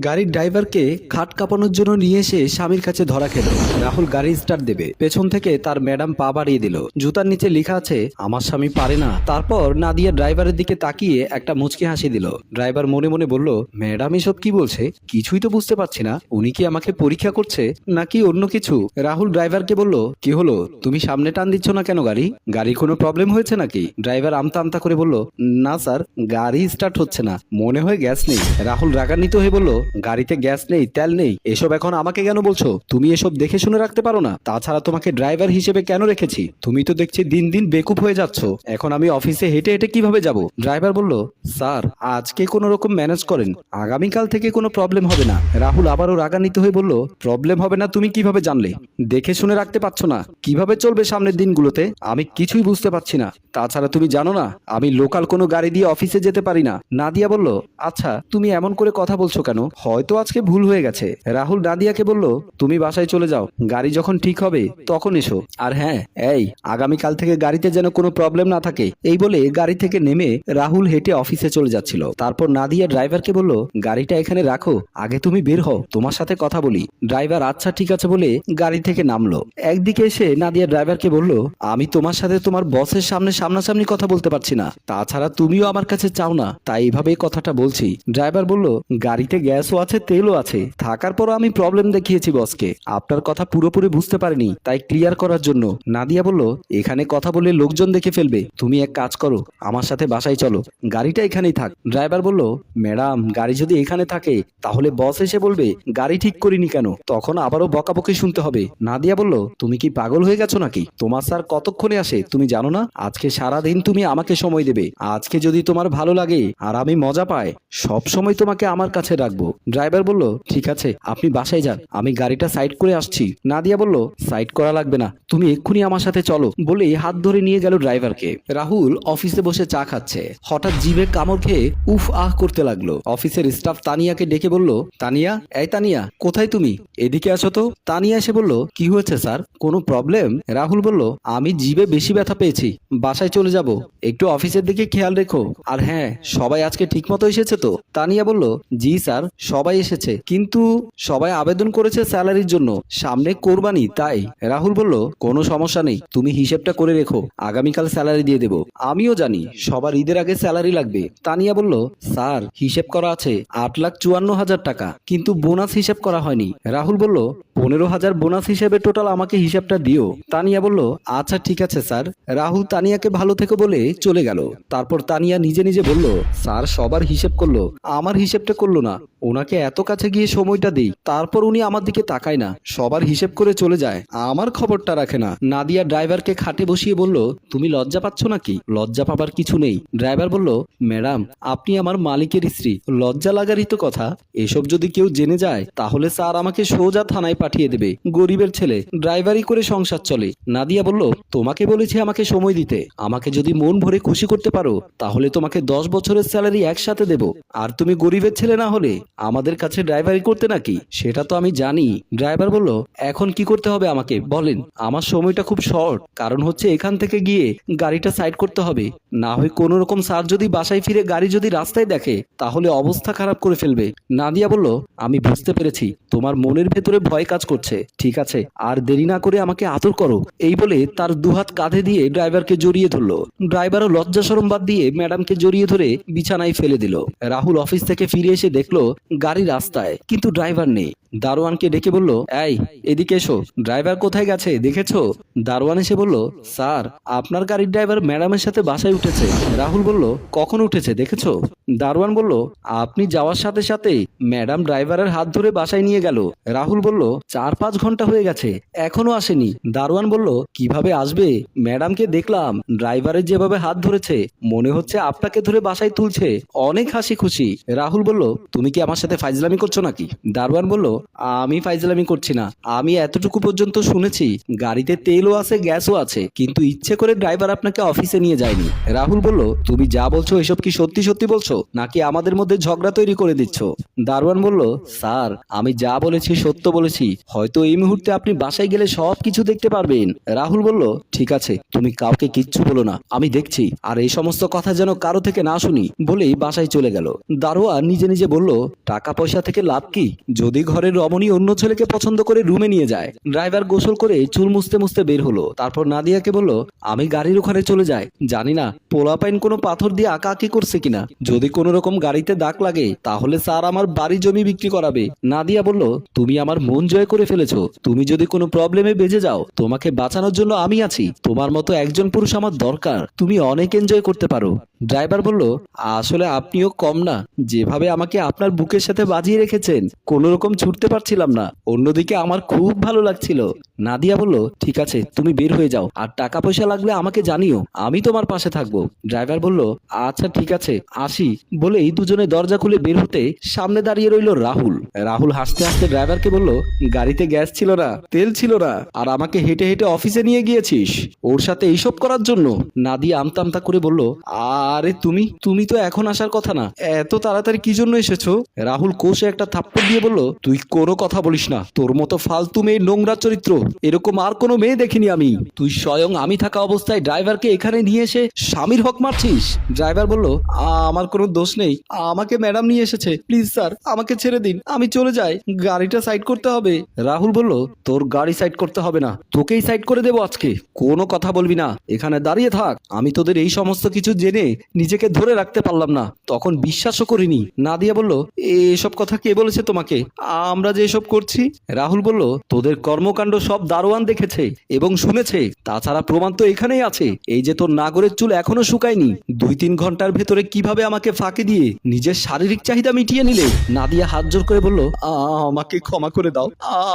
গাড়ির ড্রাইভারকে খাট কাঁপানোর জন্য নিয়ে এসে স্বামীর কাছে ধরা খেল। রাহুল গাড়ি স্টার্ট দেবে। পেছন থেকে তার ম্যাডাম পা বাড়িয়ে দিল। জুতার নিচে লেখা আছে, আমার স্বামী পারে না। তারপর নাদিয়া ড্রাইভারের দিকে তাকিয়ে একটা মুচকি হাসি দিল। ড্রাইভার মনে মনে বলল, ম্যাডাম এসব কি বলছে? কিছুই তো বুঝতে পারছি না। উনি কি আমাকে পরীক্ষা করছে নাকি অন্য কিছু? রাহুল ড্রাইভারকে বলল, কি হলো? তুমি সামনে টান দিচ্ছ না কেন গাড়ি? গাড়ির কোনো প্রবলেম হয়েছে নাকি? ড্রাইভার আমতা আমতা করে বলল, না স্যার, গাড়ি স্টার্ট হচ্ছে না। মনে হয় গ্যাস নেই। রাহুল রাগান্বিত হয়ে বলল গাড়িতে গ্যাস নেই, তেল নেই, এসব এখন আমাকে কেন বলছো? তুমি এসব দেখে শুনে রাখতে পারো না। তাছাড়া তোমাকে ড্রাইভার হিসেবে কেন রেখেছি? তুমি তো দেখছি দিন দিন বেকুব হয়ে যাচ্ছ। এখন আমি অফিসে হেঁটে হেঁটে কীভাবে যাব? ড্রাইভার বলল, স্যার, আজকে কোনো রকম ম্যানেজ করেন। আগামীকাল থেকে কোনো প্রবলেম হবে না। রাহুল আবারও রাগান্বিত হয়ে বলল, প্রবলেম হবে না, তুমি কীভাবে জানলে? দেখে শুনে রাখতে পারছ না। কীভাবে চলবে সামনের দিনগুলোতে? আমি কিছুই বুঝতে পারছি না। তাছাড়া তুমি জানো না, আমি লোকাল কোনো গাড়ি দিয়ে অফিসে যেতে পারি না। নাদিয়া বলল আচ্ছা তুমি এমন করে কথা বলছো কেন? হয়তো আজকে ভুল হয়ে গেছে। রাহুল নাদিয়াকে বলল, তুমি বাসায় চলে যাও, গাড়ি যখন ঠিক হবে, তখন এসো। আর হ্যাঁ এই, আগামীকাল থেকে গাড়িতে যেন কোনো প্রবলেম না থাকে, এই বলে গাড়ি থেকে নেমে রাহুল হেঁটে অফিসে চলে যাচ্ছিল। তারপর নাদিয়া ড্রাইভারকে বলল, গাড়িটা এখানে রাখো, আগে তুমি বের হও, তোমার সাথে কথা বলি। ড্রাইভার আচ্ছা ঠিক আছে, বলে গাড়ি থেকে নামলো। একদিকে এসে নাদিয়া ড্রাইভারকে বলল, আমি তোমার সাথে তোমার বসের সামনে সামনাসামনি কথা বলতে পারছি না। তাছাড়া তুমিও আমার কাছে চাও না। তাই এইভাবে কথাটা বলছি। ড্রাইভার বলল, গাড়িতে গ্যাসও আছে, তেলও আছে। থাকার পরও আমি প্রবলেম দেখিয়েছি বসকে আপনার কথা পুরোপুরি বুঝতে পারিনি, তাই ক্লিয়ার করার জন্য। নাদিয়া বলল, এখানে কথা বলে লোকজন দেখে ফেলবে। তুমি এক কাজ করো, আমার সাথে বাসায় চলো। গাড়িটা এখানেই থাক। ড্রাইভার বলল, ম্যাডাম, গাড়ি যদি এখানে থাকে, তাহলে বস এসে বলবে, গাড়ি ঠিক করিনি কেন? তখন আবারও বকাবকি শুনতে হবে। নাদিয়া বলল, তুমি কি পাগল হয়ে গেছো নাকি? তোমার স্যার কতক্ষণে আসে, তুমি জানো না? আজকে সারা দিন তুমি আমাকে সময় দেবে। আজকে যদি তোমার ভালো লাগে আর আমি মজা পাই, সব সময় তোমাকে আমার কাছে রাখব। ড্রাইভার বলল, ঠিক আছে, আপনি বাসায় যান। আমি গাড়িটা সাইড করে আসছি। নাদিয়া বলল, সাইড করা লাগবে না। তুমি এক্ষুনি আমার সাথে চলো। বলে হাত ধরে নিয়ে গেল ড্রাইভারকে। রাহুল অফিসে বসে চা খাচ্ছে। হঠাৎ জিভে কামড় খেয়ে উফ, আহ, করতে লাগল। অফিসের স্টাফ তানিয়াকে ডেকে বলল, তানিয়া, এই তানিয়া, কোথায় তুমি? এদিকে আসো তো। তানিয়া এসে বলল, কি হয়েছে, স্যার? কোনো প্রবলেম? রাহুল বলল, আমি জিভে বেশি ব্যথা পেয়েছি। বাসায় চলে যাব। একটু অফিসের দিকে খেয়াল রেখো। আর হ্যাঁ সবাই আজকে ঠিক মতো এসেছে তো? তানিয়া বলল, জি স্যার, সবাই এসেছে। কিন্তু সবাই আবেদন করেছে স্যালারির জন্য। সামনে কোরবানি, তাই? রাহুল বলল, কোনো সমস্যা নেই। তুমি হিসেবটা করে রেখো। আগামীকাল স্যালারি দিয়ে দেবো। আমিও জানি, সবার ঈদের আগে স্যালারি লাগবে। তানিয়া বলল, স্যার, হিসেব করা আছে আট লাখ চুয়ান্ন হাজার টাকা। কিন্তু বোনাস হিসেব করা হয়নি। রাহুল বলল, পনেরো হাজার বোনাস হিসেবে টোটাল আমাকে হিসাবটা দিও। তানিয়া বলল আচ্ছা ঠিক আছে স্যার। রাহুল তানিয়াকে ভালো থেকে বলে চলে গেল। তারপর তানিয়া নিজে নিজে বলল, স্যার, সবার হিসেব করল। আমার হিসেবটা করল না। ওনাকে এত কাছে গিয়ে সময়টা দেই, তারপর উনি আমার দিকে তাকায় না। সবার হিসেব করে চলে যায়। আমার খবরটা রাখে না। নাদিয়া ড্রাইভারকে খাটে বসিয়ে বলল, তুমি লজ্জা পাচ্ছ নাকি? লজ্জা পাবার কিছু নেই। ড্রাইভার বলল, ম্যাডাম, আপনি আমার মালিকের স্ত্রী। লজ্জা লাগারই তো কথা। এসব যদি কেউ জেনে যায়, তাহলে স্যার আমাকে সোজা থানায় পাঠিয়ে দেবে। গরিবের ছেলে ড্রাইভারি করে সংসার চলে। নাদিয়া বলল, তোমাকে বলেছি আমাকে সময় দিতে। আমাকে যদি মন ভরে খুশি করতে পারো, তাহলে তোমাকে দশ বছরের স্যালারি একসাথে দেব। আর তুমি গরিবের ছেলে না হলে আমাদের কাছে ড্রাইভারি করতে নাকি? সেটা তো আমি জানি। ড্রাইভার বলল, এখন কি করতে হবে আমাকে? বলেন। আমার সময়টা খুব শর্ট। কারণ হচ্ছে এখান থেকে গিয়ে গাড়িটা সাইড করতে হবে। না হয় কোনো রকম স্যার যদি বাসায় ফিরে গাড়ি যদি রাস্তায় দেখে, তাহলে অবস্থা খারাপ করে ফেলবে। নাদিয়া বলল, আমি বুঝতে পেরেছি। তোমার মনের ভেতরে ভয় কাজ করছে, ঠিক আছে? আর দেরি না করে আমাকে আতর করো। এই বলে তার দুহাত কাঁধে দিয়ে ড্রাইভারকে জড়িয়ে ধরলো। ড্রাইভারও লজ্জা সরম বাদ দিয়ে ম্যাডামকে জড়িয়ে ধরে বিছানায় ফেলে দিল। রাহুল অফিস থেকে ফিরে এসে দেখল গাড়ি রাস্তায়, কিন্তু ড্রাইভার নেই। দারোয়ানকে ডেকে বলল, এই, এদিকে এসো। ড্রাইভার কোথায় গেছে, দেখেছ? দারোয়ান এসে বলল, স্যার, আপনার গাড়ির ড্রাইভার ম্যাডামের সাথে বাসায় উঠেছে। রাহুল বলল, কখন উঠেছে, দেখেছ? দারোয়ান বলল, আপনি যাওয়ার সাথে সাথে ম্যাডাম ড্রাইভারের হাত ধরে বাসায় নিয়ে গেল। রাহুল বলল চার পাঁচ ঘণ্টা হয়ে গেছে, এখনও আসেনি। দারোয়ান বলল, কীভাবে আসবে? ম্যাডামকে দেখলাম ড্রাইভারের যেভাবে হাত ধরেছে, মনে হচ্ছে আপনাকে ধরে বাসায় তুলছে। অনেক হাসি খুশি রাহুল বলল, তুমি কি আমার সাথে ফাইজলামি করছ নাকি? দারোয়ান বলল আমি ফাইজলামি করছি না। আমি এতটুকু পর্যন্ত শুনেছি, গাড়িতে তেলও আছে, গ্যাসও আছে, কিন্তু ইচ্ছে করে ড্রাইভার আপনাকে অফিসে নিয়ে যায়নি। রাহুল বলল, তুমি যা বলছো, এসব কি সত্যি সত্যি বলছো? নাকি আমাদের মধ্যে ঝগড়া তৈরি করে দিচ্ছ? দারোয়ান বলল, স্যার, আমি যা বলেছি সত্য বলেছি। হয়তো এই মুহূর্তে আপনি বাসায় গেলে সব কিছু দেখতে পারবেন। রাহুল বলল ঠিক আছে, তুমি কাউকে কিচ্ছু বলো না। আমি দেখছি, আর এই সমস্ত কথা যেন কারও থেকে না শুনি বলেই বাসায় চলে গেল। দারোয়া নিজে নিজে বলল, টাকা পয়সা থেকে লাভ কি? যদি ঘরের রমণী অন্য ছেলেকে পছন্দ করে রুমে নিয়ে যায়? ড্রাইভার গোসল করে চুল মুছতে মুছতে বের হলো। তারপর নাদিয়াকে বলল, আমি গাড়ির ওখানে চলে যাই। জানি না, পোলাপাইন কোনো পাথর দিয়ে আঁকা আঁকি করছে কিনা। যদি কোনো রকম গাড়িতে দাগ লাগে, তাহলে স্যার আমার বাড়ি জমি বিক্রি করাবে। নাদিয়া বলল, তুমি আমার মন জয় করে ফেলেছো। তুমি যদি কোনো প্রবলেমে বেজে যাও, তোমাকে বাঁচানোর জন্য আমি আছি। তোমার মতো একজন পুরুষ আমার দরকার। তুমি অনেক এনজয় করতে পারো। ড্রাইভার বলল, আসলে আপনিও কম না। যেভাবে আমাকে আপনার বুকের সাথে বাজিয়ে রেখেছেন কোনো রকম ছুটতে পারছিলাম না। অন্যদিকে আমার খুব ভালো লাগছিল। নাদিয়া বলল, ঠিক আছে, তুমি বের হয়ে যাও। আর টাকা পয়সা লাগলে আমাকে জানিও, আমি তোমার পাশে থাকব। ড্রাইভার বলল আচ্ছা ঠিক আছে, আসি। বলেই দুজনে দরজা খুলে বের হতে সামনে দাঁড়িয়ে রইল রাহুল। রাহুল হাসতে হাসতে ড্রাইভারকে বলল, গাড়িতে গ্যাস ছিল না, তেল ছিল না, আর আমাকে হেঁটে হেঁটে অফিসে নিয়ে গিয়েছিস। ওর সাথে এইসব করার জন্য? নাদিয়া আমতা আমতা করে বলল আরে তুমি তুমি তো এখন আসার কথা না। এত তাড়াতাড়ি কি জন্য এসেছ? রাহুল কোষে একটা থাপ্পড় দিয়ে বলল, তুই কোনো কথা বলিস না। তোর মতো ফালতু মেয়ে নোংরা চরিত্র, এরকম আর কোনো মেয়ে দেখিনি আমি। তুই স্বয়ং আমি থাকা অবস্থায় ড্রাইভারকে এখানে নিয়ে এসে স্বামীর হক মারছিস? ড্রাইভার বলল আমার কোনো দোষ নেই। আমাকে ম্যাডাম নিয়ে এসেছে। প্লিজ স্যার, আমাকে ছেড়ে দিন। আমি চলে যাই। গাড়িটা সাইড করতে হবে। রাহুল বলল, তোর গাড়ি সাইড করতে হবে না। তোকেই সাইড করে দেবো আজকে। কোনো কথা বলবি না। এখানে দাঁড়িয়ে থাক। আমি তোদের এই সমস্ত কিছু জেনে নিজেকে ধরে রাখতে পারলাম না। তখন বিশ্বাসও করিনি। নাদিয়া বলল, এসব কথা কে বলেছে তোমাকে? আমরা যে এসব করছি? রাহুল বলল, তোদের কর্মকাণ্ড সব দারোয়ান দেখেছে এবং শুনেছে। তাছাড়া প্রমাণ তো এখানেই আছে। এই যে তোর নাগরের চুল এখনও শুকায়নি দুই তিন ঘণ্টার ভেতরে কীভাবে আমাকে ফাঁকি দিয়ে নিজের শারীরিক চাহিদা মিটিয়ে নিলে? নাদিয়া হাত জোর করে বলল আমাকে ক্ষমা করে দাও।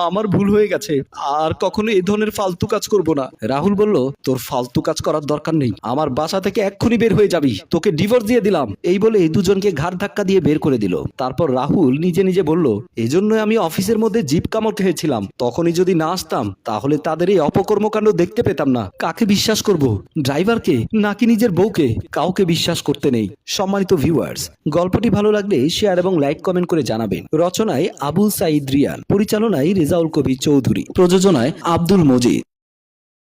আমার ভুল হয়ে গেছে। আর কখনো এই ধরনের ফালতু কাজ করব না। রাহুল বলল, তোর ফালতু কাজ করার দরকার নেই। আমার বাসা থেকে এক্ষুনি বের হয়ে যাবি। তোকে ডিভোর্স দিয়ে দিলাম। এই বলে এই দুজনকে ঘাড় ধাক্কা দিয়ে বের করে দিল। তারপর রাহুল নিজে নিজে বলল এজন্য আমি অফিসের মধ্যে জিপ কামড় খেয়েছিলাম। তখনই যদি না আসতাম, তাহলে তাদের এই অপকর্মকাণ্ড দেখতে পেতাম না। কাকে বিশ্বাস করব? ড্রাইভারকে নাকি নিজের বউকে? কাউকে বিশ্বাস করতে নেই। সম্মানিত ভিউয়ার্স গল্পটি ভালো লাগলে শেয়ার এবং লাইক কমেন্ট করে জানাবেন। রচনায় আবুল সাইদ রিয়ান পরিচালনায় রেজাউল কবির চৌধুরী, প্রযোজনায় আব্দুল মজিদ।